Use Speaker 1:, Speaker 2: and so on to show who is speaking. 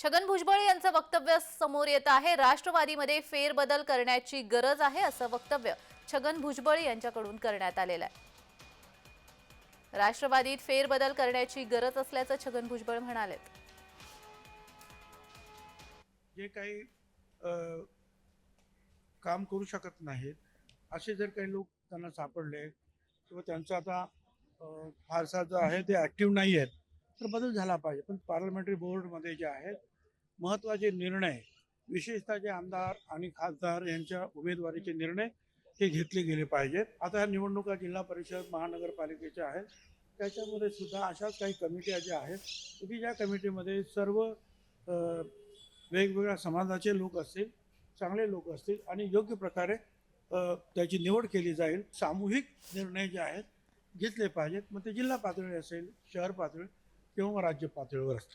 Speaker 1: छगन भुजबळ यांचं वक्तव्य समोर येत आहे. राष्ट्रवादीमध्ये फेरबदल करण्याची गरज आहे असं वक्तव्य छगन भुजबळ यांच्याकडून करण्यात आलेलं आहे. राष्ट्रवादीत फेरबदल करण्याची गरज असल्याचं छगन भुजबळ म्हणाले
Speaker 2: जे काही काम करू शकत नाहीत असे जर काही लोक त्यांना सापडले किंवा त्यांचं आता फारसा जो आहे ते ॲक्टिव्ह नाही आहेत तर बदल झाला पाहिजे. पण पार्लमेंटरी बोर्डमध्ये जे आहेत महत्त्वाचे निर्णय विशेषतः जे आमदार आणि खासदार यांच्या उमेदवारीचे निर्णय हे घेतले गेले पाहिजेत. आता ह्या निवडणुका जिल्हा परिषद महानगरपालिकेच्या आहेत. त्याच्यामध्ये सुद्धा अशाच काही कमिट्या ज्या आहेत की ज्या कमिटीमध्ये सर्व वेगवेगळ्या समाजाचे लोक असतील चांगले लोक असतील आणि योग्य प्रकारे त्याची निवड केली जाईल. सामूहिक निर्णय जे आहेत घेतले पाहिजेत. मग ते जिल्हा पातळी असेल शहर पातळी 영어를 하지 받으려고 그랬어.